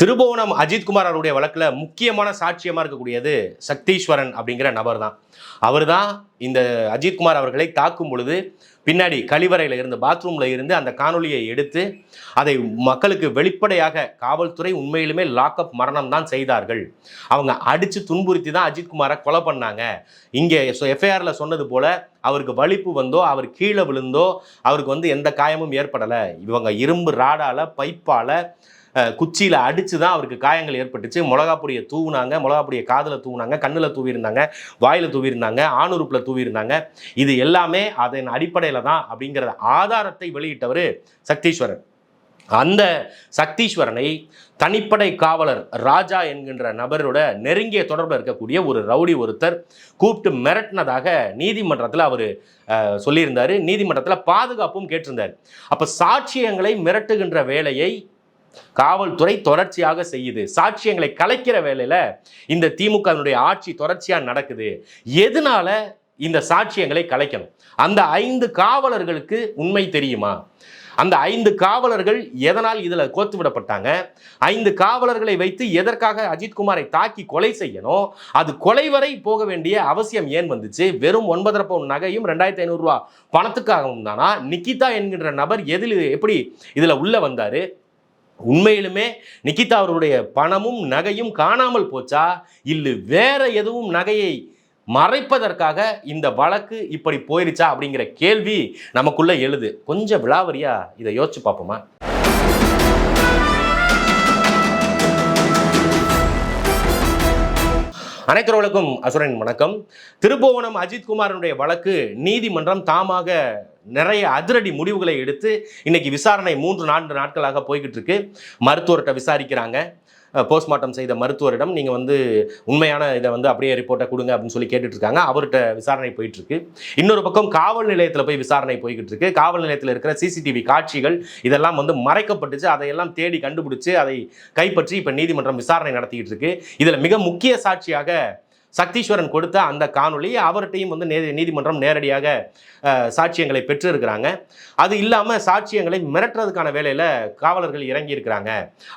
திருபுவனம் அஜித்குமார் அவருடைய வழக்கில் முக்கியமான சாட்சியமாக இருக்கக்கூடியது சக்தீஸ்வரன் அப்படிங்கிற நபர் தான் அவர் தான் இந்த அஜித்குமார் அவர்களை தாக்கும் பொழுது பின்னாடி கழிவறையில் இருந்து பாத்ரூமில் இருந்து அந்த காணொலியை எடுத்து அதை மக்களுக்கு வெளிப்படையாக காவல்துறை உண்மையிலுமே லாக்அப் மரணம் தான் செய்தார்கள். அவங்க அடித்து துன்புறுத்தி தான் அஜித்குமாரை கொலை பண்ணாங்க. இங்கே எஃப்ஐஆரில் சொன்னது போல் அவருக்கு வலிப்பு வந்தோ அவர் கீழே விழுந்தோ அவருக்கு வந்து எந்த காயமும் ஏற்படலை. இவங்க இரும்பு ராடால் பைப்பால் குச்சியில் அடித்து தான் அவருக்கு காயங்கள் ஏற்பட்டுச்சு. மிளகாப்பொடியை தூவினாங்க தூவுனாங்க காதில் தூவுனாங்க கண்ணில் தூவியிருந்தாங்க வாயில் தூவியிருந்தாங்க ஆணுறுப்பில் தூவியிருந்தாங்க. இது எல்லாமே அதன் அடிப்படையில் தான் அப்படிங்கிற ஆதாரத்தை வெளியிட்டவர் சக்தீஸ்வரன். அந்த சக்தீஸ்வரனை தனிப்படை காவலர் ராஜா என்கின்ற நபரோட நெருங்கிய தொடர்பில் இருக்கக்கூடிய ஒரு ரவுடி ஒருத்தர் கூப்பிட்டு மிரட்டினதாக நீதிமன்றத்தில் அவர் சொல்லியிருந்தார். நீதிமன்றத்தில் பாதுகாப்பும் கேட்டிருந்தார். அப்போ சாட்சியங்களை மிரட்டுகின்ற வேலையை காவல்துறை தொடர்ச்சியாக செய்யுது. சாட்சியங்களை கலைக்கிற வேலையில இந்த திமுகவினுடைய ஆட்சி தொடர்ச்சியாக நடக்குது. எதனால இந்த சாட்சியங்களை கலைக்கணும்? அந்த ஐந்து காவலர்களுக்கு உண்மை தெரியுமா? அந்த ஐந்து காவலர்கள் எதனால் இதில் கோத்து விடப்பட்டாங்க? ஐந்து காவலர்களை வைத்து எதற்காக அஜித்குமாரை தாக்கி கொலை செய்யணும்? அது கொலை வரை போக வேண்டிய அவசியம் ஏன் வந்துச்சு? வெறும் ஒன்பதரை பவுன் நகையும் ரெண்டாயிரத்தி ஐநூறு ரூபா பணத்துக்காகவும் தானா? நிக்கிதா என்கின்ற நபர் எதில் எப்படி இதில் உள்ளே வந்தார்? உண்மையிலுமே நிக்கிதா அவருடைய பணமும் நகையும் காணாமல் போச்சா? இல்லை வேற எதுவும் நகையை மறைப்பதற்காக இந்த வழக்கு இப்படி போயிருச்சா? அப்படிங்கிற கேள்வி நமக்குள்ளே எழுது. கொஞ்சம் விளாவரியா இதை யோசிச்சு பார்ப்போமா? அனைத்துறவர்களுக்கும் அசுரன் வணக்கம். திருபுவனம் அஜித்குமாரனுடைய வழக்கு நீதிமன்றம் தாமாக நிறைய அதிரடி முடிவுகளை எடுத்து இன்னைக்கு விசாரணை மூன்று நான்கு நாட்களாக போய்கிட்டு இருக்கு மருத்துவர்கிட்ட விசாரிக்கிறாங்க. போஸ்ட்மார்ட்டம் செய்த மருத்துவரிடம் நீங்கள் வந்து உண்மையான இதை வந்து அப்படியே ரிப்போர்ட்டை கொடுங்க அப்படின்னு சொல்லி கேட்டுட்டு இருக்காங்க அவர்கிட்ட விசாரணை போயிட்டு இருக்கு இன்னொரு பக்கம் காவல் நிலையத்தில் போய் விசாரணை போய்கிட்டு இருக்கு காவல் நிலையத்தில் இருக்கிற சிசிடிவி காட்சிகள் இதெல்லாம் வந்து மறைக்கப்பட்டுச்சு. அதையெல்லாம் தேடி கண்டுபிடிச்சு அதை கைப்பற்றி இப்போ நீதிமன்றம் விசாரணை நடத்திக்கிட்டு இருக்கு இதில் மிக முக்கிய சாட்சியாக சக்தீஸ்வரன் கொடுத்த அந்த காணொளி அவர்கிட்டையும் வந்து நே நீதிமன்றம் நேரடியாக சாட்சியங்களை பெற்றிருக்கிறாங்க. அது இல்லாமல் சாட்சியங்களை மிரட்டுறதுக்கான வேலையில் காவலர்கள் இறங்கி இருக்கிறாங்க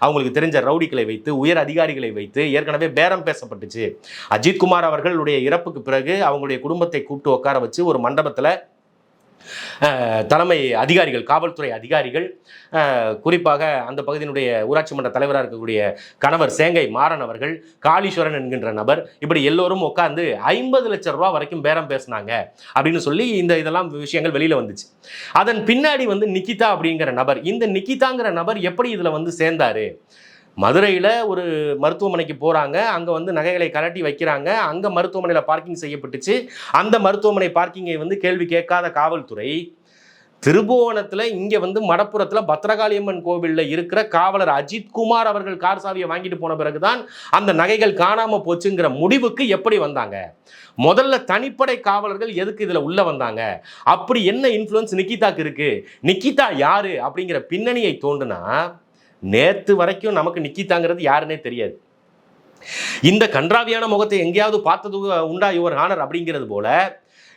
அவங்களுக்கு தெரிஞ்ச ரவுடிகளை வைத்து உயர் அதிகாரிகளை வைத்து ஏற்கனவே பேரம் பேசப்பட்டுச்சு. அஜித்குமார் அவர்களுடைய இறப்புக்கு பிறகு அவங்களுடைய குடும்பத்தை கூப்பிட்டு உட்கார வச்சு ஒரு மண்டபத்தில் தலைமை அதிகாரிகள் காவல்துறை அதிகாரிகள் குறிப்பாக அந்த பகுதியினுடைய ஊராட்சி மன்ற தலைவராக இருக்கக்கூடிய கணவர் சேங்கை மாறன் அவர்கள் காளீஸ்வரன் என்கின்ற நபர் இப்படி எல்லோரும் உட்காந்து ஐம்பது லட்சம் ரூபா வரைக்கும் பேரம் பேசினாங்க அப்படின்னு சொல்லி இந்த இதெல்லாம் விஷயங்கள் வெளியில் வந்துச்சு. அதன் பின்னாடி வந்து நிக்கிதா அப்படிங்கிற நபர் இந்த நிக்கிதாங்கிற நபர் எப்படி இதில் வந்து சேர்ந்தாரு? மதுரையில் ஒரு மருத்துவமனைக்கு போகிறாங்க அங்கே வந்து நகைகளை கலட்டி வைக்கிறாங்க. அங்கே மருத்துவமனையில் பார்க்கிங் செய்யப்பட்டுச்சு. அந்த மருத்துவமனை பார்க்கிங்கை வந்து கேள்வி கேட்காத காவல்துறை திருபுவனத்தில் இங்கே வந்து மடப்புறத்தில் பத்ரகாளியம்மன் கோவிலில் இருக்கிற காவலர் அஜித்குமார் அவர்கள் கார் சாவியை வாங்கிட்டு போன பிறகு தான் அந்த நகைகள் காணாமல் போச்சுங்கிற முடிவுக்கு எப்படி வந்தாங்க? முதல்ல தனிப்படை காவலர்கள் எதுக்கு இதில் உள்ளே வந்தாங்க? அப்படி என்ன இன்ஃப்ளூயன்ஸ் நிக்கிதாக்கு இருக்குது நிக்கிதா யாரு? அப்படிங்கிற பின்னணியை தோண்டுனா நேற்று வரைக்கும் நமக்கு நிக்கிதாங்கிறது யாருன்னே தெரியாது. இந்த கன்றாவியான முகத்தை எங்கேயாவது பார்த்தது உண்டா யுவர் ஆனர் அப்படிங்கிறது போல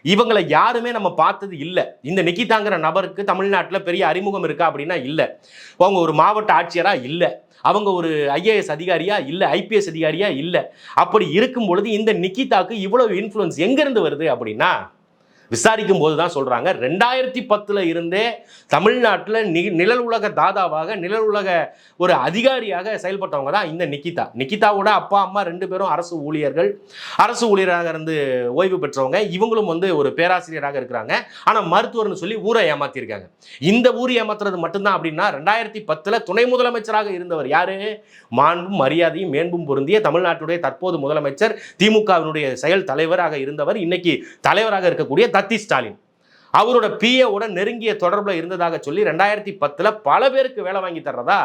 இவங்களை யாருமே நம்ம பார்த்தது இல்லை. இந்த நிக்கிதாங்கிற நபருக்கு தமிழ்நாட்டில் பெரிய அறிமுகம் இருக்கா அப்படின்னா இல்லை. அவங்க ஒரு மாவட்ட ஆட்சியராக இல்லை. அவங்க ஒரு ஐஏஎஸ் அதிகாரியா இல்லை ஐபிஎஸ் அதிகாரியா இல்லை. அப்படி இருக்கும் பொழுது இந்த நிக்கிதாக்கு இவ்வளவு இன்ஃப்ளூயன்ஸ் எங்கேருந்து வருது அப்படின்னா விசாரிக்கும் போது தான் சொல்கிறாங்க ரெண்டாயிரத்தி பத்தில் இருந்தே தமிழ்நாட்டில் நி நிழல் உலக தாதாவாக நிழல் உலக ஒரு அதிகாரியாக செயல்பட்டவங்க தான் இந்த நிக்கிதா. நிக்கிதாவோட அப்பா அம்மா ரெண்டு பேரும் அரசு ஊழியர்கள். அரசு ஊழியராக இருந்து ஓய்வு பெற்றவங்க. இவங்களும் வந்து ஒரு பேராசிரியராக இருக்கிறாங்க. ஆனால் மருத்துவர்னு சொல்லி ஊரை ஏமாத்தியிருக்காங்க இந்த ஊர் ஏமாத்துறது மட்டும்தான் அப்படின்னா ரெண்டாயிரத்தி பத்தில் துணை முதலமைச்சராக இருந்தவர் யாரு? மாண்பும் மரியாதையும் மேன்பும் பொருந்திய தமிழ்நாட்டுடைய தற்போது முதலமைச்சர் திமுகவினுடைய செயல் தலைவராக இருந்தவர். இன்னைக்கு தலைவராக இருக்கக்கூடிய தத்தி ஸ்டாலின். அவரோட பிஏவோட நெருங்கிய தொடர்பில் இருந்ததாக சொல்லி ரெண்டாயிரத்தி பத்தில் பல பேருக்கு வேலை வாங்கி தர்றதா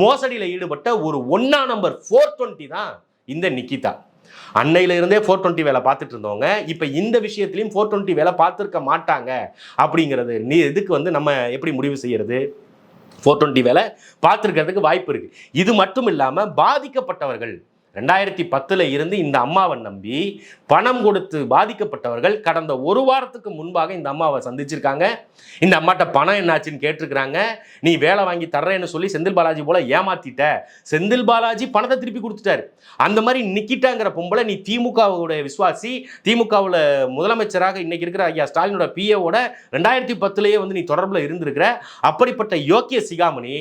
மோசடியில் ஈடுபட்ட ஒரு ஒன்னா நம்பர் ஃபோர் டுவெண்ட்டி தான் இந்த நிக்கிதா. அன்னையில இருந்தே ஃபோர் டுவெண்ட்டி வேலை பார்த்துட்டு இருந்தவங்க இப்போ இந்த விஷயத்திலையும் ஃபோர் டுவெண்ட்டி வேலை பார்த்துருக்க மாட்டாங்க அப்படிங்கிறது நீ இதுக்கு வந்து நம்ம எப்படி முடிவு செய்யறது? ஃபோர் டுவெண்ட்டி வேலை பார்த்துருக்கிறதுக்கு வாய்ப்பு இருக்குது இது மட்டும் இல்லாமல் பாதிக்கப்பட்டவர்கள் ரெண்டாயிரத்தி பத்தில் இருந்து இந்த அம்மாவை நம்பி பணம் கொடுத்து பாதிக்கப்பட்டவர்கள் கடந்த ஒரு வாரத்துக்கு முன்பாக இந்த அம்மாவை சந்திச்சிருக்காங்க. இந்த அம்மாட்ட பணம் என்னாச்சுன்னு கேட்டிருக்கிறாங்க. நீ வேலை வாங்கி தர்றேன்னு சொல்லி செந்தில் பாலாஜி போல ஏமாத்திட்ட. செந்தில் பாலாஜி பணத்தை திருப்பி கொடுத்துட்டாரு. அந்த மாதிரி நிக்கிட்டாங்கிற பொம்பளை நீ திமுகவுடைய விசுவாசி திமுகவில் முதலமைச்சராக இன்னைக்கு இருக்கிற ஐயா ஸ்டாலினோட பிஏவோட ரெண்டாயிரத்தி பத்துலேயே வந்து நீ தொடர்பில் இருந்திருக்கிற. அப்படிப்பட்ட யோக்கிய சிகாமணி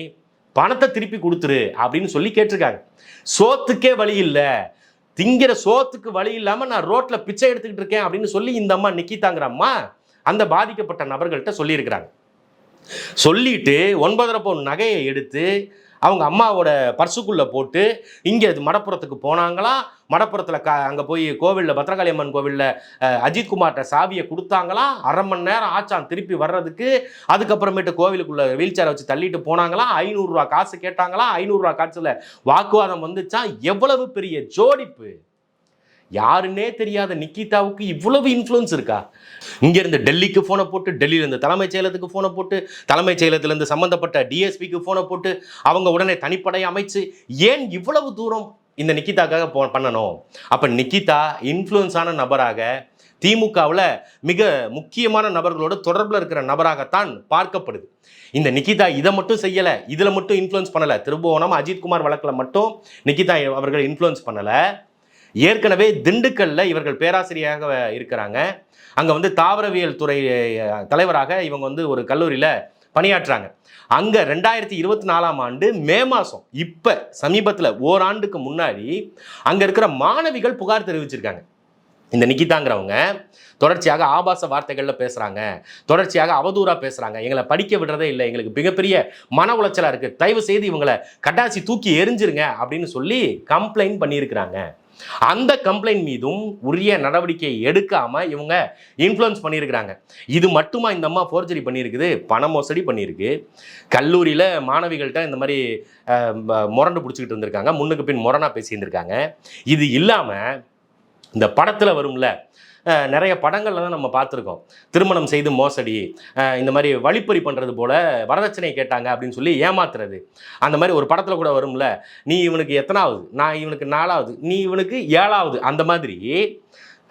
பணத்தை திருப்பி கொடுத்துரு அப்படின்னு சொல்லி கேட்டிருக்காங்க சோத்துக்கே வழி இல்லை. திங்கிற சோத்துக்கு வழி இல்லாமல் நான் ரோட்டில் பிச்சை எடுத்துக்கிட்டு இருக்கேன் அப்படின்னு சொல்லி இந்த அம்மா நிக்கித்தாங்கிற அம்மா அந்த பாதிக்கப்பட்ட நபர்கள்ட்ட சொல்லியிருக்கிறாங்க. சொல்லிட்டு ஒன்பதரை பவுன் நகையை எடுத்து அவங்க அம்மாவோட பர்சுக்குள்ளே போட்டு இங்கே மடப்புறத்துக்கு போனாங்களாம் மடப்புறத்தில் க அங்கே போய் கோவிலில் பத்ரகாளி அம்மன் கோவிலில் அஜித்குமார்கிட்ட சாவியை கொடுத்தாங்களாம் அரை மணி நேரம் ஆச்சான் திருப்பி வர்றதுக்கு அதுக்கப்புறமேட்டு கோவிலுக்குள்ளே வீல் சேரை வச்சு தள்ளிட்டு போனாங்களாம் ஐநூறுரூவா காசு கேட்டாங்களாம் ஐநூறுரூவா காசில் வாக்குவாதம் வந்துச்சான் எவ்வளவு பெரிய ஜோடிப்பு! யாருன்னே தெரியாத நிக்கிதாவுக்கு இவ்வளவு இன்ஃப்ளூயன்ஸ் இருக்கா? இங்கேருந்து டெல்லிக்கு ஃபோனை போட்டு டெல்லியிலேருந்து தலைமைச் செயலத்துக்கு ஃபோனை போட்டு தலைமைச் செயலத்திலேருந்து சம்மந்தப்பட்ட டிஎஸ்பிக்கு ஃபோனை போட்டு அவங்க உடனே தனிப்படை அமைச்சு ஏன் இவ்வளவு தூரம் இந்த நிக்கிதாக்காக போ பண்ணணும்? அப்போ நிக்கிதா இன்ஃப்ளூயன்ஸான நபராக திமுகவில் மிக முக்கியமான நபர்களோட தொடர்பில் இருக்கிற நபராகத்தான் பார்க்கப்படுது. இந்த நிக்கிதா இதை மட்டும் செய்யலை இதில் மட்டும் இன்ஃப்ளூயன்ஸ் பண்ணலை. திருபுவனம் அஜித்குமார் வழக்கில் மட்டும் நிக்கிதா அவர்கள் இன்ஃப்ளூயன்ஸ் பண்ணலை. ஏற்கனவே திண்டுக்கல்ல இவர்கள் பேராசிரியராக இருக்கிறாங்க. அங்கே வந்து தாவரவியல் துறை தலைவராக இவங்க வந்து ஒரு கல்லூரியில் பணியாற்றுறாங்க அங்கே ரெண்டாயிரத்தி இருபத்தி நாலாம் ஆண்டு மே மாதம் இப்போ சமீபத்தில் ஓராண்டுக்கு முன்னாடி அங்கே இருக்கிற மாணவிகள் புகார் தெரிவிச்சிருக்காங்க. இந்த நிக்கிதாங்கிறவங்க தொடர்ச்சியாக ஆபாச வார்த்தைகளில் பேசுகிறாங்க தொடர்ச்சியாக அவதூறாக பேசுகிறாங்க எங்களை படிக்க விடுறதே இல்லை எங்களுக்கு மிகப்பெரிய மன உளைச்சலாக இருக்குது தயவு செய்து இவங்களை கட்டாசி தூக்கி எரிஞ்சிருங்க அப்படின்னு சொல்லி கம்ப்ளைண்ட் பண்ணியிருக்கிறாங்க. அந்த கம்ப்ளைண்ட் மீதும் உரிய நடவடிக்கை எடுக்காமல் இவங்க இன்ஃப்ளூயன்ஸ் பண்ணியிருக்கிறாங்க. இது மட்டுமா இந்த அம்மா ஃபோர்ஜரி பண்ணியிருக்குது? பண மோசடி பண்ணியிருக்கு. கல்லூரியில் மாணவிகள்கிட்ட இந்த மாதிரி முரண்டு பிடிச்சிக்கிட்டு இருந்திருக்காங்க. முன்னுக்கு பின் முரணாக பேசியிருந்திருக்காங்க. இது இல்லாமல் இந்த படத்தில் வரும்ல நிறைய படங்கள்லாம் நம்ம பார்த்துருக்கோம். திருமணம் செய்து மோசடி இந்த மாதிரி வழிப்பறி பண்ணுறது போல் வரதட்சணை கேட்டாங்க அப்படின்னு சொல்லி ஏமாத்துறது. அந்த மாதிரி ஒரு படத்தில் கூட வரும்ல நீ இவனுக்கு எத்தனாவது? நான் இவனுக்கு நாலாவது? நீ இவனுக்கு ஏழாவது? அந்த மாதிரி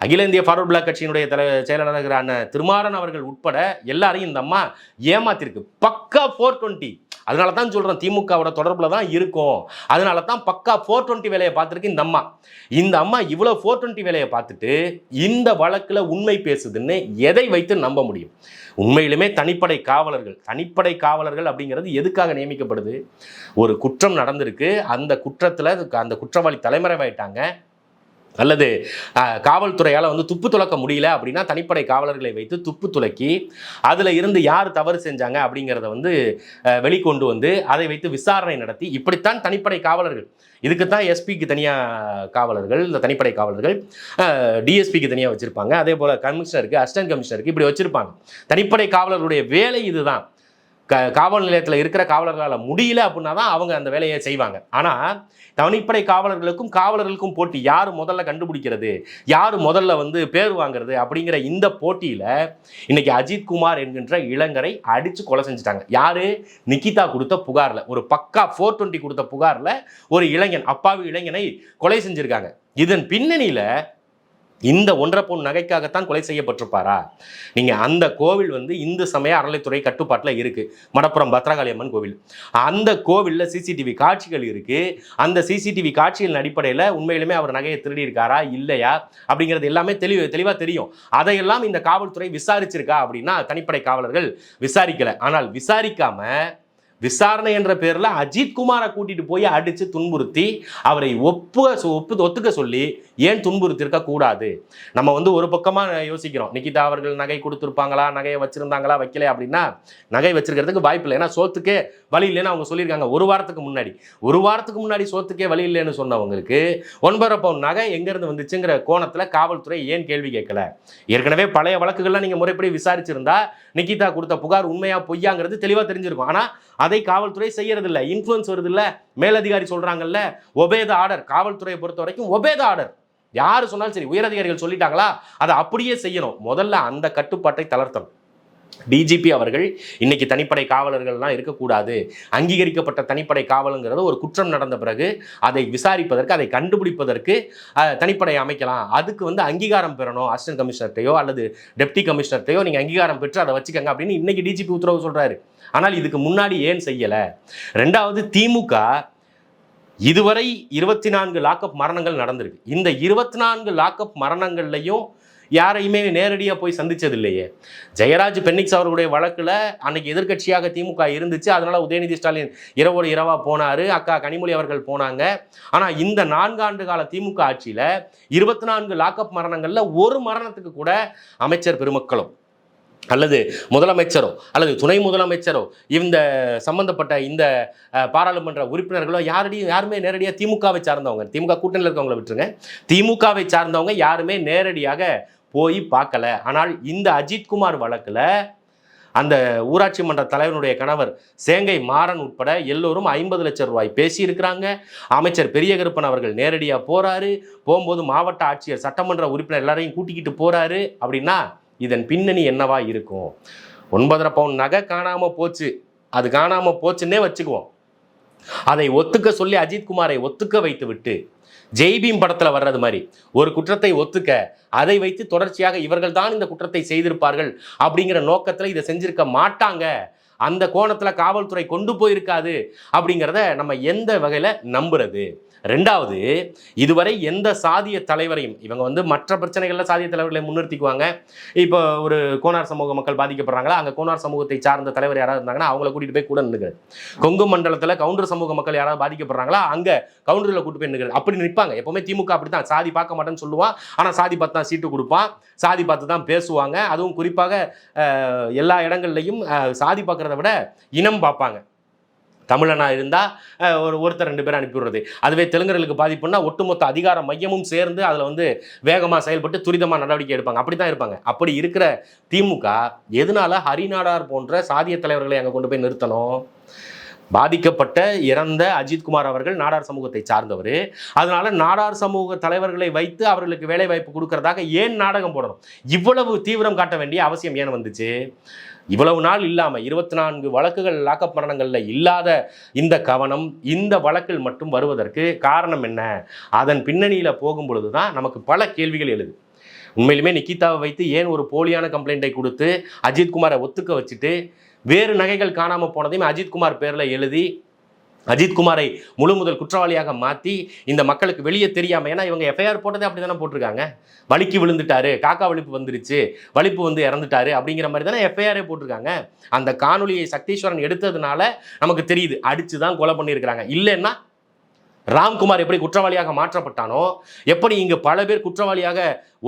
அகில இந்திய ஃபார்வர்ட் பிளாக் கட்சியினுடைய தலை செயலாளரான திருமாறன் அவர்கள் உட்பட எல்லாரையும் இந்த அம்மா ஏமாத்திருக்கு. பக்கா ஃபோர் டுவெண்ட்டி அதனால தான் சொல்கிறேன் திமுகவோட தொடர்பில் தான் இருக்கும். அதனால தான் பக்கா ஃபோர் டுவெண்ட்டி வேலையை பார்த்துருக்கு இந்த அம்மா. இந்த அம்மா இவ்வளோ ஃபோர் டுவெண்ட்டி வேலையை பார்த்துட்டு இந்த வழக்கில் உண்மை பேசுதுன்னு எதை வைத்து நம்ப முடியும்? உண்மையிலுமே தனிப்படை காவலர்கள் தனிப்படை காவலர்கள் அப்படிங்கிறது எதுக்காக நியமிக்கப்படுது? ஒரு குற்றம் நடந்திருக்கு. அந்த குற்றத்தில் அந்த குற்றவாளி தலைமறைவாயிட்டாங்க. அல்லது காவல்துறையால் வந்து துப்பு துளக்க முடியல அப்படின்னா தனிப்படை காவலர்களை வைத்து துப்பு துளக்கி அதில் இருந்து யார் தவறு செஞ்சாங்க அப்படிங்கிறத வந்து வெளிக்கொண்டு வந்து அதை வைத்து விசாரணை நடத்தி இப்படித்தான் தனிப்படை காவலர்கள் இதுக்கு தான் எஸ்பிக்கு தனியாக காவலர்கள் இந்த தனிப்படை காவலர்கள் டிஎஸ்பிக்கு தனியாக வச்சுருப்பாங்க. அதே போல் கமிஷனருக்கு அசிஸ்டன்ட் கமிஷனருக்கு இப்படி வச்சுருப்பாங்க. தனிப்படை காவலர்களுடைய வேலை இதுதான். க காவல் நிலையத்தில் இருக்கிற காவலர்களால் முடியல அப்படின்னா தான் அவங்க அந்த வேலையை செய்வாங்க. ஆனால் தனிப்படை காவலர்களுக்கும் காவலர்களுக்கும் போட்டி யார் முதல்ல கண்டுபிடிக்கிறது? யார் முதல்ல வந்து பேர் வாங்குறது? அப்படிங்கிற இந்த போட்டியில் இன்னைக்கு அஜித் குமார் என்கின்ற இளைஞரை அடித்து கொலை செஞ்சுட்டாங்க. யார்? நிக்கிதா கொடுத்த புகாரில். ஒரு பக்கா ஃபோர் டுவெண்ட்டி கொடுத்த புகாரில் ஒரு இளைஞன் அப்பாவி இளைஞனை கொலை செஞ்சுருக்காங்க. இதன் பின்னணியில் இந்த ஒன்றரை பவுன் நகைக்காகத்தான் கொலை செய்யப்பட்டிருப்பாரா? நீங்கள் அந்த கோவில் வந்து இந்து சமய அறநிலைத்துறை கட்டுப்பாட்டில் இருக்குது மடப்புறம் பத்ரகாளி அம்மன் கோவில். அந்த கோவிலில் சிசிடிவி காட்சிகள் இருக்குது அந்த சிசிடிவி காட்சிகளின் அடிப்படையில் உண்மையிலுமே அவர் நகையை திருடி இருக்காரா இல்லையா? அப்படிங்கிறது எல்லாமே தெளிவு தெளிவாக தெரியும். அதையெல்லாம் இந்த காவல்துறை விசாரிச்சிருக்கா அப்படின்னா தனிப்படை காவலர்கள் விசாரிக்கலை. ஆனால் விசாரிக்காம விசாரணை என்ற பேரில் அஜித் குமாரை கூட்டிட்டு போய் அடித்து துன்புறுத்தி அவரை ஒப்புக ஒப்பு ஒத்துக்க சொல்லி ஏன் துன்புறுத்திருக்க கூடாது? நம்ம வந்து ஒரு பக்கமாக யோசிக்கிறோம். நிக்கிதா அவர்கள் நகை கொடுத்துருப்பாங்களா? நகையை வச்சிருந்தாங்களா? வைக்கல அப்படின்னா நகை வச்சிருக்கிறதுக்கு வாய்ப்பு இல்லை. ஏன்னா சோத்துக்கே வழி இல்லைன்னு அவங்க சொல்லியிருக்காங்க. ஒரு வாரத்துக்கு முன்னாடி. ஒரு வாரத்துக்கு முன்னாடி சோத்துக்கே வழி இல்லைன்னு சொன்னவங்களுக்கு ஒன்பதரை பவுன் நகை எங்கேருந்து வந்துச்சுங்கிற கோணத்தில் காவல்துறை ஏன் கேள்வி கேட்கல? ஏற்கனவே பழைய வழக்குகள்லாம் நீங்கள் முறைப்படி விசாரிச்சிருந்தா நிக்கிதா கொடுத்த புகார் உண்மையா பொய்யாங்கிறது தெளிவாக தெரிஞ்சிருக்கும். ஆனால் அதை காவல்துறை செய்யறதில்ல. இன்ஃப்ளூயன்ஸ் வருது இல்லை மேலதிகாரி சொல்கிறாங்கல்ல ஒபேத ஆர்டர். காவல்துறையை பொறுத்த வரைக்கும் ஒபேத ஆர்டர். யார் சொன்னாலும் சரி உயரதிகாரிகள் சொல்லிட்டாங்களா? அதை அப்படியே செய்யணும். முதல்ல அந்த கட்டுப்பாட்டை தளர்த்தணும். டிஜிபி அவர்கள் இன்னைக்கு தனிப்படை காவலர்கள்லாம் இருக்கக்கூடாது. அங்கீகரிக்கப்பட்ட தனிப்படை காவலுங்கிறது ஒரு குற்றம் நடந்த பிறகு அதை விசாரிப்பதற்கு அதை கண்டுபிடிப்பதற்கு தனிப்படை அமைக்கலாம். அதுக்கு வந்து அங்கீகாரம் பெறணும். அசிஸ்டன்ட் கமிஷனர்ட்டையோ அல்லது டெப்டி கமிஷனர்ட்டையோ நீங்கள் அங்கீகாரம் பெற்று அதை வச்சுக்கோங்க அப்படின்னு இன்னைக்கு டிஜிபி உத்தரவு சொல்கிறாரு ஆனால் இதுக்கு முன்னாடி ஏன் செய்யலை? ரெண்டாவது திமுக இதுவரை இருபத்தி நான்கு லாக்அப் மரணங்கள் நடந்திருக்கு. இந்த இருபத்தி நான்கு லாக்அப் மரணங்கள்லையும் யாரையுமே நேரடியாக போய் சந்திச்சது இல்லையே ஜெயராஜ் பென்னிக்ஸ் அவர்களுடைய வழக்கில் அன்னைக்கு எதிர்க்கட்சியாக திமுக இருந்துச்சு. அதனால் உதயநிதி ஸ்டாலின் இரவோடு இரவாக போனார். அக்கா கனிமொழி அவர்கள் போனாங்க. ஆனால் இந்த நான்காண்டு கால திமுக ஆட்சியில் இருபத்தி நான்கு லாக்அப் மரணங்களில் ஒரு மரணத்துக்கு கூட அமைச்சர் பெருமக்களும் அல்லது முதலமைச்சரோ அல்லது துணை முதலமைச்சரோ இந்த சம்பந்தப்பட்ட இந்த பாராளுமன்ற உறுப்பினர்களோ யாரடியும் யாருமே நேரடியாக திமுகவை சார்ந்தவங்க திமுக கூட்டணியில் இருக்கவங்களை விட்டுருங்க. திமுகவை சார்ந்தவங்க யாருமே நேரடியாக போய் பார்க்கல. ஆனால் இந்த அஜித்குமார் வழக்கில் அந்த ஊராட்சி மன்ற தலைவனுடைய கணவர் சேங்கை மாறன் உட்பட எல்லோரும் ஐம்பது லட்சம் ரூபாய் பேசியிருக்கிறாங்க. அமைச்சர் பெரிய கருப்பன் அவர்கள் நேரடியாக போகிறாரு போகும்போது மாவட்ட ஆட்சியர் சட்டமன்ற உறுப்பினர் எல்லாரையும் கூட்டிக்கிட்டு போகிறாரு அப்படின்னா இதன் பின்னணி என்னவா இருக்கும்? ஒன்பதரை பவுன் நகை காணாம போச்சு. அது காணாம போச்சுன்னே வச்சுக்குவோம். அதை ஒத்துக்க சொல்லி அஜித்குமாரை ஒத்துக்க வைத்து விட்டு ஜெய்பீம் படத்துல வர்றது மாதிரி ஒரு குற்றத்தை ஒத்துக்க அதை வைத்து தொடர்ச்சியாக இவர்கள் தான் இந்த குற்றத்தை செய்திருப்பார்கள் அப்படிங்கிற நோக்கத்துல இதை செஞ்சிருக்க மாட்டாங்க. அந்த கோணத்துல காவல்துறை கொண்டு போயிருக்காது அப்படிங்கிறத நம்ம எந்த வகையில நம்புறது? ரெண்டாவது இதுவரை எந்த சாதிய தலைவரையும் இவங்க வந்து மற்ற பிரச்சனைகளில் சாதிய தலைவர்களை முன்னிறுத்திக்குவாங்க. இப்போ ஒரு கோனார் சமூக மக்கள் பாதிக்கப்படுறாங்களா? அங்கே கோனார் சமூகத்தை சார்ந்த தலைவர் யாராவது இருந்தாங்கன்னா அவங்கள கூட்டிகிட்டு போய் கூட நின்றுக்கிறது கொங்கு மண்டலத்தில் கவுண்டர் சமூக மக்கள் யாராவது பாதிக்கப்படுறாங்களா? அங்கே கவுண்டரில் கூட்டு போய் நிற்கிறது அப்படி நிற்பாங்க. எப்பவுமே திமுக அப்படி தான் சாதி பார்க்க மாட்டேன்னு சொல்லுவான். ஆனால் சாதி பார்த்து தான் சீட்டு கொடுப்பான். சாதி பார்த்து தான் பேசுவாங்க. அதுவும் குறிப்பாக எல்லா இடங்கள்லையும் சாதி பார்க்குறத விட இனம் பார்ப்பாங்க. தமிழனா இருந்தால் ஒரு ஒருத்தர் ரெண்டு பேரும் அனுப்பிவிடுறது. அதுவே தெலுங்கர்களுக்கு பாதிப்புன்னா ஒட்டுமொத்த அதிகார மையமும் சேர்ந்து அதில் வந்து வேகமாக செயல்பட்டு துரிதமாக நடவடிக்கை எடுப்பாங்க. அப்படி தான் இருப்பாங்க. அப்படி இருக்கிற திமுக எதனால ஹரிநாடார் போன்ற சாதிய தலைவர்களை அங்கே கொண்டு போய் நிறுத்தணும்? பாதிக்கப்பட்ட இறந்த அஜித்குமார் அவர்கள் நாடார் சமூகத்தை சார்ந்தவர். அதனால நாடார் சமூக தலைவர்களை வைத்து அவர்களுக்கு வேலை வாய்ப்பு கொடுக்கறதாக ஏன் நாடகம் போடணும்? இவ்வளவு தீவிரம் காட்ட வேண்டிய அவசியம் ஏன் வந்துச்சு? இவ்வளவு நாள் இல்லாமல் இருபத்தி நான்கு வழக்குகள் லாக்கப் மரணங்களில் இல்லாத இந்த கவனம் இந்த வழக்கில் மட்டும் வருவதற்கு காரணம் என்ன? அதன் பின்னணியில் போகும் பொழுதுதான் நமக்கு பல கேள்விகள் எழுது. உண்மையிலுமே நிக்கிதாவை வைத்து ஏன் ஒரு போலியான கம்ப்ளைண்ட்டை கொடுத்து அஜித்குமாரை ஒத்துக்க வச்சுட்டு வேறு நகைகள் காணாமல் போனதையும் அஜித்குமார் பேரில் எழுதி அஜித்குமாரை முழு முதல் குற்றவாளியாக மாற்றி இந்த மக்களுக்கு வெளியே தெரியாமல் ஏன்னா இவங்க எஃப்ஐஆர் போட்டதே அப்படி தானே போட்டிருக்காங்க. வலிக்கு விழுந்துட்டாரு காக்கா வலிப்பு வந்துருச்சு வலிப்பு வந்து இறந்துட்டாரு அப்படிங்கிற மாதிரி தானே எஃப்ஐஆரே போட்டிருக்காங்க. அந்த காணொலியை சக்தீஸ்வரன் எடுத்ததுனால நமக்கு தெரியுது அடிச்சு தான் கொலை பண்ணியிருக்கிறாங்க. இல்லைன்னா ராம்குமார் எப்படி குற்றவாளியாக மாற்றப்பட்டானோ எப்படி இங்கு பல பேர் குற்றவாளியாக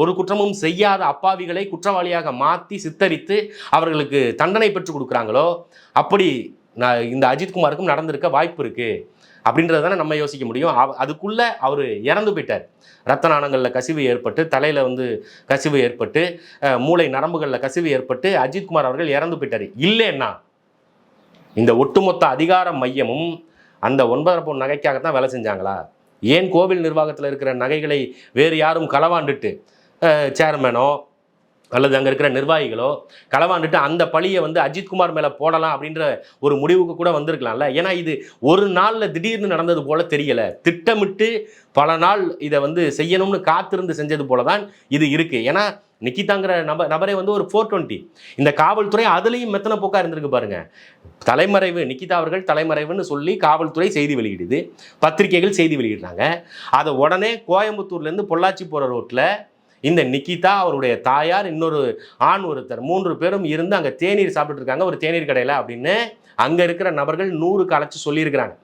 ஒரு குற்றமும் செய்யாத அப்பாவிகளை குற்றவாளியாக மாற்றி சித்தரித்து அவர்களுக்கு தண்டனை பெற்றுக் கொடுக்குறாங்களோ அப்படி நான் இந்த அஜித்குமாருக்கும் நடந்திருக்க வாய்ப்பு இருக்குது அப்படின்றத தானே நம்ம யோசிக்க முடியும். அதுக்குள்ளே அவர் இறந்து போயிட்டார். ரத்த நாணங்களில் கசிவு ஏற்பட்டு தலையில் வந்து கசிவு ஏற்பட்டு மூளை நரம்புகளில் கசிவு ஏற்பட்டு அஜித்குமார் அவர்கள் இறந்து போயிட்டார். இல்லைன்னா இந்த ஒட்டுமொத்த அதிகார மையமும் அந்த ஒன்பதரை பவுன் நகைக்காகத்தான் வேலை செஞ்சாங்களா? ஏன் கோவில் நிர்வாகத்தில் இருக்கிற நகைகளை வேறு யாரும் களவாண்டுட்டு சேர்மேனோ அல்லது அங்கே இருக்கிற நிர்வாகிகளோ களவாண்டுட்டு அந்த பழியை வந்து அஜித்குமார் மேலே போடலாம் அப்படின்ற ஒரு முடிவுக்கு கூட வந்திருக்கலாம்ல? ஏன்னா இது ஒரு நாளில் திடீர்னு நடந்தது போல தெரியலை. திட்டமிட்டு பல நாள் இதை வந்து செய்யணும்னு காத்திருந்து செஞ்சது போல தான் இது இருக்குது ஏன்னா நிக்கிதாங்கிற நப நபரே வந்து ஒரு ஃபோர் டுவெண்ட்டி இந்த காவல்துறை அதுலேயும் மெத்தனை போக்காக இருந்திருக்கு பாருங்க. தலைமறைவு நிக்கிதா அவர்கள் தலைமறைவுன்னு சொல்லி காவல்துறை செய்தி வெளியிடுது. பத்திரிகைகள் செய்தி வெளியிடுறாங்க. அதை உடனே கோயம்புத்தூர்லேருந்து பொள்ளாச்சி போகிற ரோட்டில் இந்த நிக்கிதா அவருடைய தாயார் இன்னொரு ஆண் ஒருத்தர் மூன்று பேரும் இருந்து அங்கே தேநீர் சாப்பிட்டுட்டு இருக்காங்க. ஒரு தேநீர் கடையில் அப்படின்னு அங்கே இருக்கிற நபர்கள் நூறுக்கு அழைச்சி சொல்லியிருக்கிறாங்க.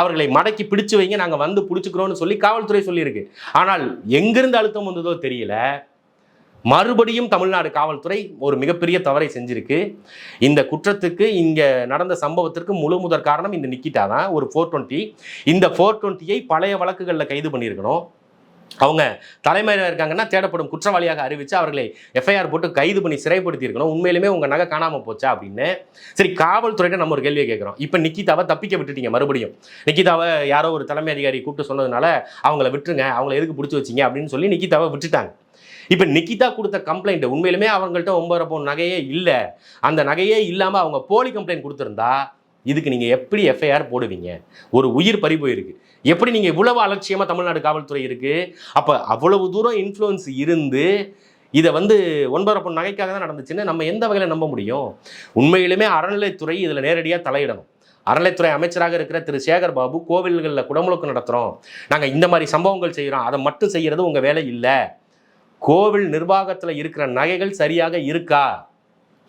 அவர்களை மடக்கி பிடிச்சு வைங்க நாங்கள் வந்து பிடிச்சிக்கிறோன்னு சொல்லி காவல்துறை சொல்லியிருக்கு. ஆனால் எங்கிருந்து அழுத்தம் வந்ததோ தெரியல. மறுபடியும் தமிழ்நாடு காவல்துறை ஒரு மிகப்பெரிய தவறை செஞ்சிருக்கு. இந்த குற்றத்துக்கு இங்கே நடந்த சம்பவத்திற்கு முழு முதற் காரணம் இந்த நிக்கிட்டா தான் ஒரு ஃபோர் டுவெண்ட்டி இந்த ஃபோர் டுவெண்ட்டியை பழைய வழக்குகளில் கைது பண்ணியிருக்கணும். அவங்க தலைமையில் இருக்காங்கன்னா தேடப்படும் குற்றவாளியாக அறிவித்து அவர்களை எஃப்ஐஆர் போட்டு கைது பண்ணி சிறைப்படுத்தியிருக்கணும் உண்மையிலுமே உங்கள் நகை காணாமல் போச்சா அப்படின்னு. சரி காவல்துறையிட்ட நம்ம ஒரு கேள்வியை கேட்குறோம். இப்போ நிக்கிதாவை தப்பிக்க விட்டுட்டீங்க மறுபடியும். நிக்கிதாவை யாரோ ஒரு தலைமை அதிகாரி கூப்பிட்டு சொன்னதுனால அவங்கள விட்டுருங்க. அவங்கள எதுக்கு பிடிச்சி வச்சீங்க அப்படின்னு சொல்லி நிக்கிதாவை விட்டுட்டாங்க. இப்போ நிக்கிதா கொடுத்த கம்ப்ளைண்ட் உண்மையிலுமே அவங்கள்ட்ட ஒன்பதரை பவுன் நகையே இல்லை. அந்த நகையே இல்லாமல் அவங்க போலி கம்ப்ளைண்ட் கொடுத்துருந்தா இதுக்கு நீங்கள் எப்படி எஃப்ஐஆர் போடுவீங்க? ஒரு உயிர் பறி போயிருக்கு. எப்படி நீங்கள் இவ்வளவு அலட்சியமாக தமிழ்நாடு காவல்துறை இருக்குது அப்போ அவ்வளவு தூரம் இன்ஃப்ளூயன்ஸ் இருந்து இதை வந்து ஒன்பதரை பொண்ணு நகைக்காக தான் நடந்துச்சுன்னு நம்ம எந்த வகையில் நம்ப முடியும்? உண்மையிலுமே அறநிலைத்துறை இதில் நேரடியாக தலையிடணும். அறநிலைத்துறை அமைச்சராக இருக்கிற திரு. சேகர் பாபு கோவில்களில் குடமுழுக்கு நடத்துகிறோம் நாங்கள் இந்த மாதிரி சம்பவங்கள் செய்கிறோம் அதை மட்டும் செய்கிறது உங்கள் வேலை இல்லை. கோவில் நிர்வாகத்தில் இருக்கிற நகைகள் சரியாக இருக்கா?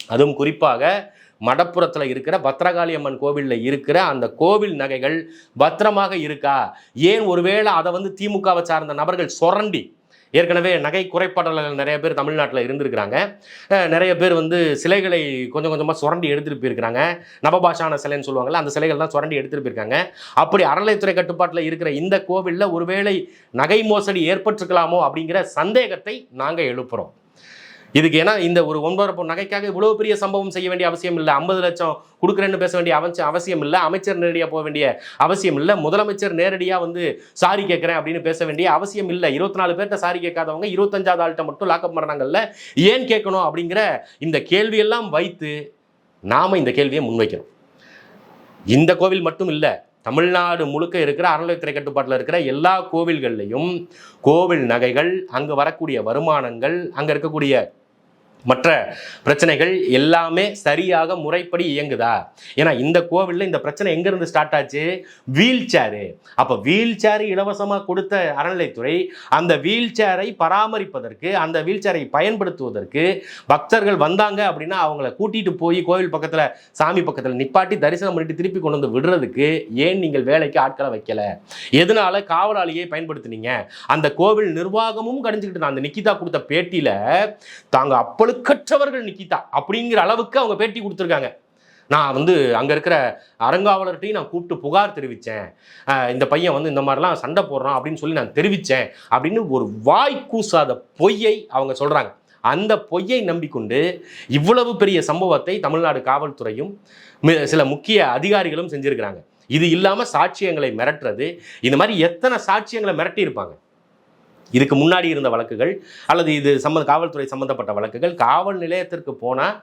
அதுவும் குறிப்பாக மடப்புறத்தில் இருக்கிற பத்ரகாளி அம்மன் கோவிலில் இருக்கிற அந்த கோவில் நகைகள் பத்திரமாக இருக்கா? ஏன் ஒருவேளை அதை வந்து திமுகவை சார்ந்த நபர்கள் சுரண்டி ஏற்கனவே நகை குறைபாட்டாளர்கள் நிறைய பேர் தமிழ்நாட்டில் இருந்திருக்கிறாங்க. நிறைய பேர் வந்து சிலைகளை கொஞ்சம் கொஞ்சமாக சுரண்டி எடுத்துகிட்டு போயிருக்கிறாங்க. நவபாஷான சிலைன்னு சொல்லுவாங்கல்ல அந்த சிலைகள் தான் சுரண்டி எடுத்துகிட்டு போயிருக்காங்க. அப்படி அறநிலைத்துறை கட்டுப்பாட்டில் இருக்கிற இந்த கோவிலில் ஒருவேளை நகை மோசடி ஏற்பட்டிருக்கலாமோ அப்படிங்கிற சந்தேகத்தை நாங்கள் எழுப்புகிறோம் இதுக்கு ஏன்னா இந்த ஒரு ஒன்பது பொன் நகைக்காக இவ்வளோ பெரிய சம்பவம் செய்ய வேண்டிய அவசியம் இல்லை. ஐம்பது லட்சம் கொடுக்குறேன்னு பேச வேண்டிய அவசியம் அவசியம் இல்லை. அமைச்சர் நேரடியாக போக வேண்டிய அவசியம் இல்லை. முதலமைச்சர் நேரடியாக வந்து சாரி கேட்குறேன் அப்படின்னு பேச வேண்டிய அவசியம் இல்லை. இருபத்தி நாலு பேர்கிட்ட சாரி கேட்காதவங்க இருபத்தஞ்சாவது ஆள்கிட்ட மட்டும் லாக்அப் பண்ணுறாங்கல்ல ஏன் கேட்கணும் அப்படிங்கிற இந்த கேள்வியெல்லாம் வைத்து நாம் இந்த கேள்வியை முன்வைக்கிறோம் இந்த கோவில் மட்டும் இல்லை. தமிழ்நாடு முழுக்க இருக்கிற அறநிலையத்துறை கட்டுப்பாட்டில் இருக்கிற எல்லா கோவில்கள்லையும் கோவில் நகைகள் அங்கே வரக்கூடிய வருமானங்கள் அங்கே இருக்கக்கூடிய மற்ற பிரச்சனைகள் எல்லாமே சரியாக முறைப்படி இயங்குதா? ஏன்னா இந்த கோவிலில் இந்த பிரச்சனை எங்கேருந்து ஸ்டார்ட் ஆச்சு? வீல் சேரு அப்போ வீல் சேரு இலவசமாக கொடுத்த அறநிலைத்துறை அந்த வீல் சேரை பராமரிப்பதற்கு அந்த வீல் சேரை பயன்படுத்துவதற்கு பக்தர்கள் வந்தாங்க அப்படின்னா அவங்கள கூட்டிகிட்டு போய் கோவில் பக்கத்தில் சாமி பக்கத்தில் நிப்பாட்டி தரிசனம் பண்ணிட்டு திருப்பி கொண்டு வந்து விடுறதுக்கு ஏன் நீங்கள் வேலைக்கு ஆட்களை வைக்கலை? எதனால காவலாளியை பயன்படுத்துனீங்க? அந்த கோவில் நிர்வாகமும் கடிஞ்சுக்கிட்டு அந்த நிக்கிதா கொடுத்த பேட்டியில் தாங்க ஒழுக்கற்றவர்கள் நிக்கிதா? அப்படிங்கிற அளவுக்கு அவங்க பேட்டி கொடுத்துருக்காங்க. நான் வந்து அங்கே இருக்கிற அரங்காவலர்கிட்டையும் நான் கூப்பிட்டு புகார் தெரிவித்தேன் இந்த பையன் வந்து இந்த மாதிரிலாம் சண்டை போடுறான் அப்படின்னு சொல்லி நான் தெரிவித்தேன் அப்படின்னு ஒரு வாய் கூசாத பொய்யை அவங்க சொல்கிறாங்க அந்த பொய்யை நம்பிக்கொண்டு இவ்வளவு பெரிய சம்பவத்தை தமிழ்நாடு காவல்துறையும் சில முக்கிய அதிகாரிகளும் செஞ்சுருக்கிறாங்க. இது இல்லாமல் சாட்சியங்களை மிரட்டுறது இந்த மாதிரி எத்தனை சாட்சியங்களை மிரட்டியிருப்பாங்க? இதுக்கு முன்னாடி இருந்த வழக்குகள் அல்லது இது சம்மந்த காவல்துறை சம்மந்தப்பட்ட வழக்குகள் காவல் நிலையத்திற்கு போனால்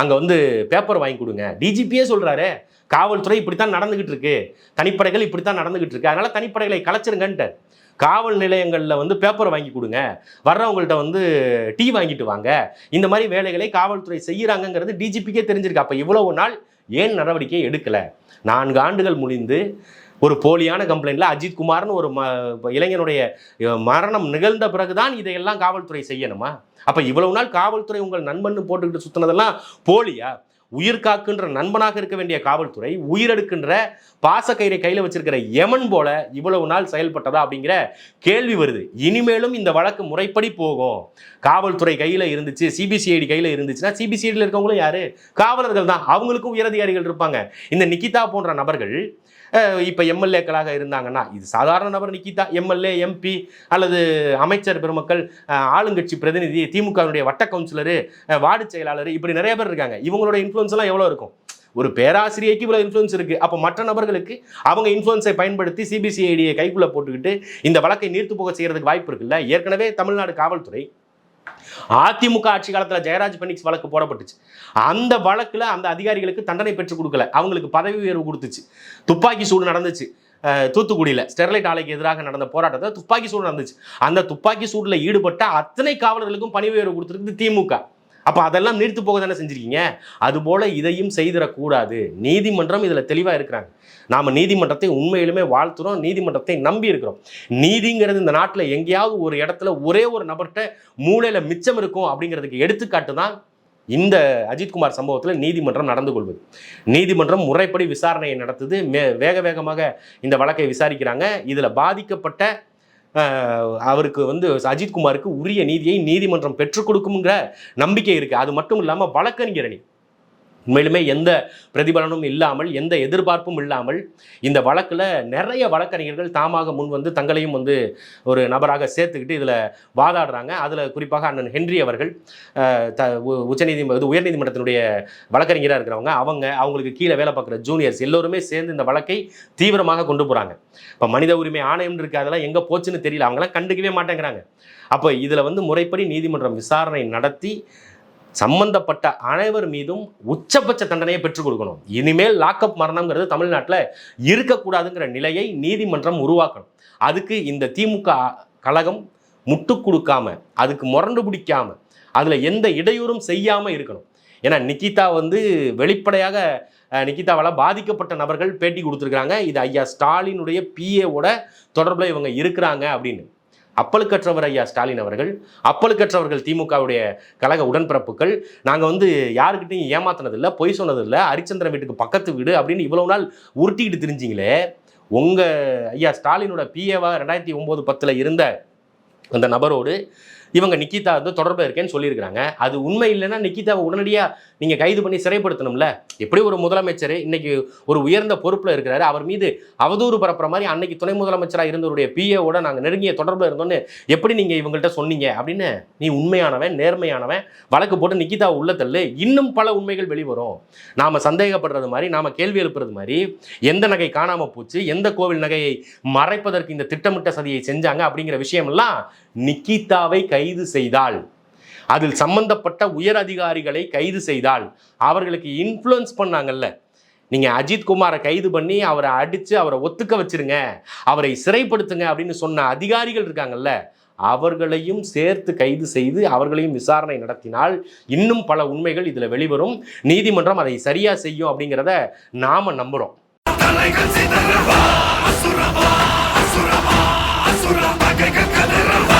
அங்கே வந்து பேப்பர் வாங்கி கொடுங்க. டிஜிபியே சொல்கிறாரு காவல்துறை இப்படித்தான் நடந்துகிட்டு இருக்கு தனிப்படைகள் இப்படித்தான் நடந்துகிட்டு இருக்கு அதனால தனிப்படைகளை கலைச்சிருங்கன்ட்டு. காவல் நிலையங்களில் வந்து பேப்பர் வாங்கி கொடுங்க வர்றவங்கள்ட்ட வந்து டீ வாங்கிட்டு வாங்க இந்த மாதிரி வேலைகளை காவல்துறை செய்கிறாங்கங்கிறது டிஜிபிக்கே தெரிஞ்சிருக்கு. அப்போ இவ்வளவு நாள் ஏன் நடவடிக்கை எடுக்கலை? நான்கு ஆண்டுகள் முடிந்து ஒரு போலியான கம்ப்ளைண்ட்ல அஜித் குமார்னு ஒரு ம இளைஞனுடைய மரணம் நிகழ்ந்த பிறகுதான் இதையெல்லாம் காவல்துறை செய்யணுமா? அப்ப இவ்வளவு நாள் காவல்துறை உங்கள் நண்பன் போட்டுக்கிட்டு சுத்தினதெல்லாம் போலியா? உயிர் காக்கின்ற நண்பனாக இருக்க வேண்டிய காவல்துறை உயிரெடுக்கின்ற பாசக்கயிறை கையில் வச்சிருக்கிற யமன் போல இவ்வளவு நாள் செயல்பட்டதா அப்படிங்கிற கேள்வி வருது. இனிமேலும் இந்த வழக்கு முறைப்படி போகும். காவல்துறை கையில் இருந்துச்சு சிபிசிஐடி கையில் இருந்துச்சுன்னா சிபிசிஐடியில் இருக்கவங்களும் யாரு? காவலர்கள் தான். அவங்களுக்கும் உயரதிகாரிகள் இருப்பாங்க. இந்த நிக்கிதா போன்ற நபர்கள் இப்போ எம்எல்ஏக்களாக இருந்தாங்கன்னா இது சாதாரண நபர் நிக்கிதா எம்எல்ஏ எம்பி அல்லது அமைச்சர் பெருமக்கள் ஆளுங்கட்சி பிரதிநிதி திமுகவினுடைய வட்ட கவுன்சிலரு வார்டு செயலாளர் இப்படி நிறைய பேர் இருக்காங்க. இவங்களோட இன்ஃப்ளூன்ஸ்லாம் எல்லாம் இருக்கும்? ஒரு பேராசிரியைக்கு இவ்வளோ இன்ஃப்ளூன்ஸ் இருக்குது அப்போ மற்ற நபர்களுக்கு அவங்க இன்ஃப்ளூன்ஸை பயன்படுத்தி சிபிசிஐடியை கைக்குள்ளே போட்டுக்கிட்டு இந்த வழக்கை நீர்த்து போக செய்கிறதுக்கு வாய்ப்பு இருக்குல்ல? ஏற்கனவே தமிழ்நாடு காவல்துறை அதிமுக ஆட்சி காலத்துல ஜெயராஜ் பெனிக்ஸ் வழக்கு போடப்பட்டுச்சு. அந்த வழக்குல அந்த அதிகாரிகளுக்கு தண்டனை பெற்றுக் கொடுக்கல. அவங்களுக்கு பதவி உயர்வு கொடுத்துச்சு. துப்பாக்கி சூடு நடந்துச்சு. தூத்துக்குடியில் தூத்துக்குடியில ஸ்டெர்லைட் ஆலைக்கு எதிராக நடந்த போராட்டத்தில் துப்பாக்கி சூடு நடந்துச்சு. அந்த துப்பாக்கி சூடுல ஈடுபட்ட அத்தனை காவலர்களுக்கும் பணி உயர்வு கொடுத்துருக்குது திமுக. அப்போ அதெல்லாம் நீர்த்து போக தானே செஞ்சுருக்கீங்க? அதுபோல் இதையும் செய்திடக்கூடாது. நீதிமன்றம் இதில் தெளிவாக இருக்கிறாங்க. நாம் நீதிமன்றத்தை உண்மையிலுமே வாழ்த்துறோம் நீதிமன்றத்தை நம்பி இருக்கிறோம். நீதிங்கிறது இந்த நாட்டில் எங்கேயாவது ஒரு இடத்துல ஒரே ஒரு நபர்கிட்ட மூளையில் மிச்சம் இருக்கும் அப்படிங்கிறதுக்கு எடுத்துக்காட்டு தான் இந்த அஜித்குமார் சம்பவத்தில் நீதிமன்றம் நடந்து கொள்வது. நீதிமன்றம் முறைப்படி விசாரணையை நடத்துது. மே வேக வேகமாக இந்த வழக்கை விசாரிக்கிறாங்க. இதில் பாதிக்கப்பட்ட அவருக்கு வந்து அஜித்குமாருக்கு உரிய நீதியை நீதிமன்றம் பெற்றுக் கொடுக்குங்கிற நம்பிக்கை இருக்குது அது மட்டும் இல்லாமல் வழக்கறிஞர் அணி. உண்மையிலுமே எந்த பிரதிபலனும் இல்லாமல் எந்த எதிர்பார்ப்பும் இல்லாமல் இந்த வழக்கில் நிறைய வழக்கறிஞர்கள் தாமாக முன் வந்து தங்களையும் வந்து ஒரு நபராக சேர்த்துக்கிட்டு இதில் வாதாடுறாங்க. அதில் குறிப்பாக அண்ணன் ஹென்றி அவர்கள் த உ- உச்சநீதிமன்ற இது உயர்நீதிமன்றத்தினுடைய வழக்கறிஞராக இருக்கிறவங்க. அவங்க அவங்களுக்கு கீழே வேலை பார்க்குற ஜூனியர்ஸ் எல்லோருமே சேர்ந்து இந்த வழக்கை தீவிரமாக கொண்டு போகிறாங்க இப்போ மனித உரிமை ஆணையம் இருக்கு அதெல்லாம் எங்கே போச்சுன்னு தெரியல. அவங்களாம் கண்டுக்கவே மாட்டேங்கிறாங்க. அப்போ இதில் வந்து முறைப்படி நீதிமன்றம் விசாரணை நடத்தி சம்பந்தப்பட்ட அனைவர் மீதும் உச்சபட்ச தண்டனையை பெற்றுக் கொடுக்கணும். இனிமேல் லாக்அப் மரணம்ங்கிறது தமிழ்நாட்டில் இருக்கக்கூடாதுங்கிற நிலையை நீதிமன்றம் உருவாக்கணும். அதுக்கு இந்த திமுக கழகம் முட்டு கொடுக்காம அதுக்கு முரண்டு பிடிக்காம அதில் எந்த இடையூறும் செய்யாமல் இருக்கணும். ஏன்னா நிக்கிதா வந்து வெளிப்படையாக நிக்கிதாவால் பாதிக்கப்பட்ட நபர்கள் பேட்டி கொடுத்துருக்காங்க இது ஐயா ஸ்டாலினுடைய பிஏவோட தொடர்பில் இவங்க இருக்கிறாங்க அப்படின்னு. அப்பழுக்கற்றவர் ஐயா ஸ்டாலின் அவர்கள் அப்பழுக்கற்றவர்கள் திமுகவுடைய கழக உடன்பிறப்புகள். நாங்கள் வந்து யாருக்கிட்டையும் ஏமாத்தினதில்லை பொய் சொன்னதில்லை ஹரிச்சந்திரன் வீட்டுக்கு பக்கத்து வீடு அப்படின்னு இவ்வளவு நாள் உருட்டிக்கிட்டு தெரிஞ்சிங்களே. உங்கள் ஐயா ஸ்டாலினோட பிஏவா ரெண்டாயிரத்தி ஒம்பது பத்தில் இருந்த அந்த நபரோடு இவங்க நிக்கிதா வந்து தொடர்பு இருக்கேன்னு சொல்லியிருக்கிறாங்க. அது உண்மை இல்லைன்னா நிக்கிதாவை உடனடியாக நீங்கள் கைது பண்ணி சிறைப்படுத்தணும்ல? எப்படி ஒரு முதலமைச்சர் இன்னைக்கு ஒரு உயர்ந்த பொறுப்பில் இருக்கிறாரு அவர் மீது அவதூறு பரப்புற மாதிரி அன்னைக்கு துணை முதலமைச்சராக இருந்தவருடைய பிஏவோட நாங்கள் நெருங்கிய தொடர்பில் இருந்தோன்னு எப்படி நீங்கள் இவங்கள்ட்ட சொன்னீங்க அப்படின்னு நீ உண்மையானவன் நேர்மையானவன் வழக்கு போட்டு நிக்கிதா உள்ள தள்ளு இன்னும் பல உண்மைகள் வெளிவரும். நாம் சந்தேகப்படுறது மாதிரி நாம் கேள்வி எழுப்புறது மாதிரி எந்த நகை காணாமல் போச்சு எந்த கோவில் நகையை மறைப்பதற்கு இந்த திட்டமிட்ட சதியை செஞ்சாங்க அப்படிங்கிற விஷயமெல்லாம் நிக்கிதாவை கை கைது செய்தால் அதில் சம்பந்தப்பட்ட உயர் அதிகாரிகளை கைது செய்தால் அவர்களுக்கு இன்ஃப்ளூயன்ஸ் பண்ணாங்கல்ல. நீங்கள் அஜித் குமாரை கைது பண்ணி அவரை அடித்து அவரை ஒத்துக்க வச்சிருங்க. அவரை சிறைப்படுத்துங்க அப்படின்னு சொன்ன அதிகாரிகள் இருக்காங்கல்ல. அவர்களையும் சேர்த்து கைது செய்து அவர்களையும் விசாரணை நடத்தினால் இன்னும் பல உண்மைகள் இதில் வெளிவரும். நீதிமன்றம் அதை சரியாக செய்யும் அப்படிங்கிறத நாம் நம்புகிறோம்